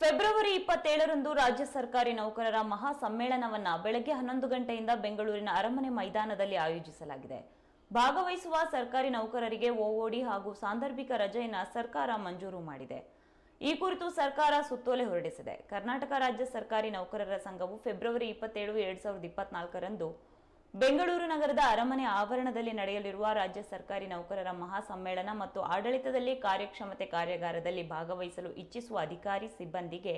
February ಇಪ್ಪತ್ತೇಳರಂದು ರಾಜ್ಯ ಸರ್ಕಾರಿ ನೌಕರರ ಮಹಾ ಸಮ್ಮೇಳನವನ್ನ ಬೆಳಗ್ಗೆ ಹನ್ನೊಂದು ಗಂಟೆಯಿಂದ ಬೆಂಗಳೂರಿನ ಅರಮನೆ ಮೈದಾನದಲ್ಲಿ ಆಯೋಜಿಸಲಾಗಿದೆ. ಭಾಗವಹಿಸುವ ಸರ್ಕಾರಿ ನೌಕರರಿಗೆ ಓಓಡಿ ಹಾಗೂ ಸಾಂದರ್ಭಿಕ ರಜೆಯನ್ನು ಸರ್ಕಾರ ಮಂಜೂರು ಮಾಡಿದೆ. ಈ ಕುರಿತು ಸರ್ಕಾರ ಸುತ್ತೋಲೆ ಹೊರಡಿಸಿದೆ. ಕರ್ನಾಟಕ ರಾಜ್ಯ ಸರ್ಕಾರಿ ನೌಕರರ ಸಂಘವು ಫೆಬ್ರವರಿ ಇಪ್ಪತ್ತೇಳು, ಎರಡ್ ಸಾವಿರದ ಇಪ್ಪತ್ನಾಲ್ಕರಂದು ಬೆಂಗಳೂರು ನಗರದ ಅರಮನೆ ಆವರಣದಲ್ಲಿ ನಡೆಯಲಿರುವ ರಾಜ್ಯ ಸರ್ಕಾರಿ ನೌಕರರ ಮಹಾ ಸಮ್ಮೇಳನ ಮತ್ತು ಆಡಳಿತದಲ್ಲಿ ಕಾರ್ಯಕ್ಷಮತೆ ಕಾರ್ಯಾಗಾರದಲ್ಲಿ ಭಾಗವಹಿಸಲು ಇಚ್ಛಿಸುವ ಅಧಿಕಾರಿ ಸಿಬ್ಬಂದಿಗೆ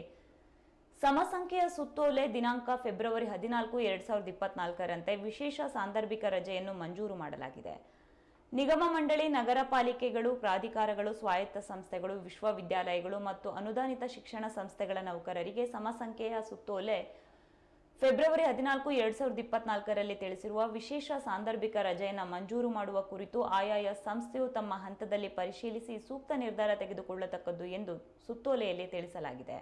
ಸಮಸಂಖ್ಯೆಯ ಸುತ್ತೋಲೆ ದಿನಾಂಕ ಫೆಬ್ರವರಿ ಹದಿನಾಲ್ಕು, ಎರಡ್ ಸಾವಿರದ ಇಪ್ಪತ್ನಾಲ್ಕರಂತೆ ವಿಶೇಷ ಸಾಂದರ್ಭಿಕ ರಜೆಯನ್ನು ಮಂಜೂರು ಮಾಡಲಾಗಿದೆ. ನಿಗಮ ಮಂಡಳಿ, ನಗರ ಪಾಲಿಕೆಗಳು, ಪ್ರಾಧಿಕಾರಗಳು, ಸ್ವಾಯತ್ತ ಸಂಸ್ಥೆಗಳು, ವಿಶ್ವವಿದ್ಯಾಲಯಗಳು ಮತ್ತು ಅನುದಾನಿತ ಶಿಕ್ಷಣ ಸಂಸ್ಥೆಗಳ ನೌಕರರಿಗೆ ಸಮಸಂಖ್ಯೆಯ ಸುತ್ತೋಲೆ ಫೆಬ್ರವರಿ ಹದಿನಾಲ್ಕು, ಎರಡ್ ಸಾವಿರದ ಇಪ್ಪತ್ನಾಲ್ಕರಲ್ಲಿ ತಿಳಿಸಿರುವ ವಿಶೇಷ ಸಾಂದರ್ಭಿಕ ರಜೆಯನ್ನು ಮಂಜೂರು ಮಾಡುವ ಕುರಿತು ಆಯಾಯ ಸಂಸ್ಥೆಯು ತಮ್ಮ ಹಂತದಲ್ಲಿ ಪರಿಶೀಲಿಸಿ ಸೂಕ್ತ ನಿರ್ಧಾರ ತೆಗೆದುಕೊಳ್ಳತಕ್ಕದ್ದು ಎಂದು ಸುತ್ತೋಲೆಯಲ್ಲಿ ತಿಳಿಸಲಾಗಿದೆ.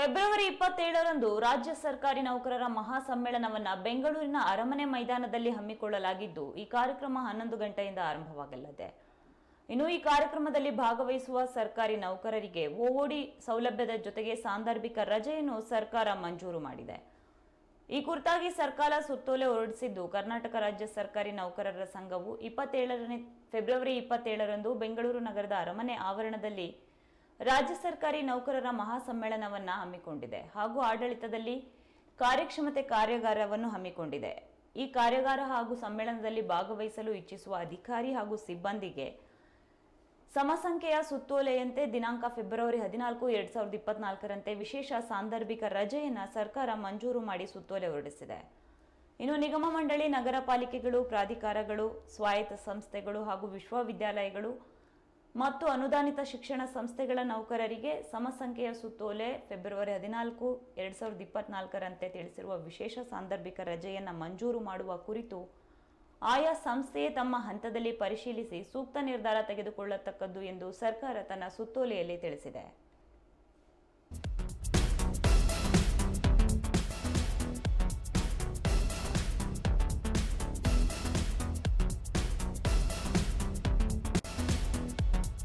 ಫೆಬ್ರವರಿ ಇಪ್ಪತ್ತೇಳರಂದು ರಾಜ್ಯ ಸರ್ಕಾರಿ ನೌಕರರ ಮಹಾ ಸಮ್ಮೇಳನವನ್ನ ಬೆಂಗಳೂರಿನ ಅರಮನೆ ಮೈದಾನದಲ್ಲಿ ಹಮ್ಮಿಕೊಳ್ಳಲಾಗಿದ್ದು, ಈ ಕಾರ್ಯಕ್ರಮ ಹನ್ನೊಂದು ಗಂಟೆಯಿಂದ ಆರಂಭವಾಗಲಿದೆ. ಇನ್ನು ಈ ಕಾರ್ಯಕ್ರಮದಲ್ಲಿ ಭಾಗವಹಿಸುವ ಸರ್ಕಾರಿ ನೌಕರರಿಗೆ ಓಓಡಿ ಸೌಲಭ್ಯದ ಜೊತೆಗೆ ಸಾಂದರ್ಭಿಕ ರಜೆಯನ್ನು ಸರ್ಕಾರ ಮಂಜೂರು ಮಾಡಿದೆ. ಈ ಕುರಿತಾಗಿ ಸರ್ಕಾರ ಸುತ್ತೋಲೆ ಹೊರಡಿಸಿದ್ದು, ಕರ್ನಾಟಕ ರಾಜ್ಯ ಸರ್ಕಾರಿ ನೌಕರರ ಸಂಘವು ಇಪ್ಪತ್ತೇಳರನೇ ಫೆಬ್ರವರಿ ಇಪ್ಪತ್ತೇಳರಂದು ಬೆಂಗಳೂರು ನಗರದ ಅರಮನೆ ಆವರಣದಲ್ಲಿ ರಾಜ್ಯ ಸರ್ಕಾರಿ ನೌಕರರ ಮಹಾಸಮ್ಮೇಳನವನ್ನು ಹಮ್ಮಿಕೊಂಡಿದೆ ಹಾಗೂ ಆಡಳಿತದಲ್ಲಿ ಕಾರ್ಯಕ್ಷಮತೆ ಕಾರ್ಯಾಗಾರವನ್ನು ಹಮ್ಮಿಕೊಂಡಿದೆ. ಈ ಕಾರ್ಯಾಗಾರ ಹಾಗೂ ಸಮ್ಮೇಳನದಲ್ಲಿ ಭಾಗವಹಿಸಲು ಇಚ್ಛಿಸುವ ಅಧಿಕಾರಿ ಹಾಗೂ ಸಿಬ್ಬಂದಿಗೆ ಸಮಸಂಖ್ಯೆಯ ಸುತ್ತೋಲೆಯಂತೆ ದಿನಾಂಕ ಫೆಬ್ರವರಿ ಹದಿನಾಲ್ಕು, ಎರಡ್ ಸಾವಿರದ ಇಪ್ಪತ್ನಾಲ್ಕರಂತೆ ವಿಶೇಷ ಸಾಂದರ್ಭಿಕ ರಜೆಯನ್ನು ಸರ್ಕಾರ ಮಂಜೂರು ಮಾಡಿ ಸುತ್ತೋಲೆ ಹೊರಡಿಸಿದೆ. ಇನ್ನು ನಿಗಮ ಮಂಡಳಿ, ನಗರ ಪಾಲಿಕೆಗಳು, ಪ್ರಾಧಿಕಾರಗಳು, ಸ್ವಾಯತ್ತ ಸಂಸ್ಥೆಗಳು ಹಾಗೂ ವಿಶ್ವವಿದ್ಯಾಲಯಗಳು ಮತ್ತು ಅನುದಾನಿತ ಶಿಕ್ಷಣ ಸಂಸ್ಥೆಗಳ ನೌಕರರಿಗೆ ಸಮಸಂಖ್ಯೆಯ ಸುತ್ತೋಲೆ ಫೆಬ್ರವರಿ ಹದಿನಾಲ್ಕು, ಎರಡು ಸಾವಿರದ ಇಪ್ಪತ್ನಾಲ್ಕರಂತೆ ತಿಳಿಸಿರುವ ವಿಶೇಷ ಸಾಂದರ್ಭಿಕ ರಜೆಯನ್ನು ಮಂಜೂರು ಮಾಡುವ ಕುರಿತು ಆಯಾ ಸಂಸ್ಥೆಯೇ ತಮ್ಮ ಹಂತದಲ್ಲಿ ಪರಿಶೀಲಿಸಿ ಸೂಕ್ತ ನಿರ್ಧಾರ ತೆಗೆದುಕೊಳ್ಳತಕ್ಕದ್ದು ಎಂದು ಸರ್ಕಾರ ತನ್ನ ಸುತ್ತೋಲೆಯಲ್ಲಿ ತಿಳಿಸಿದೆ.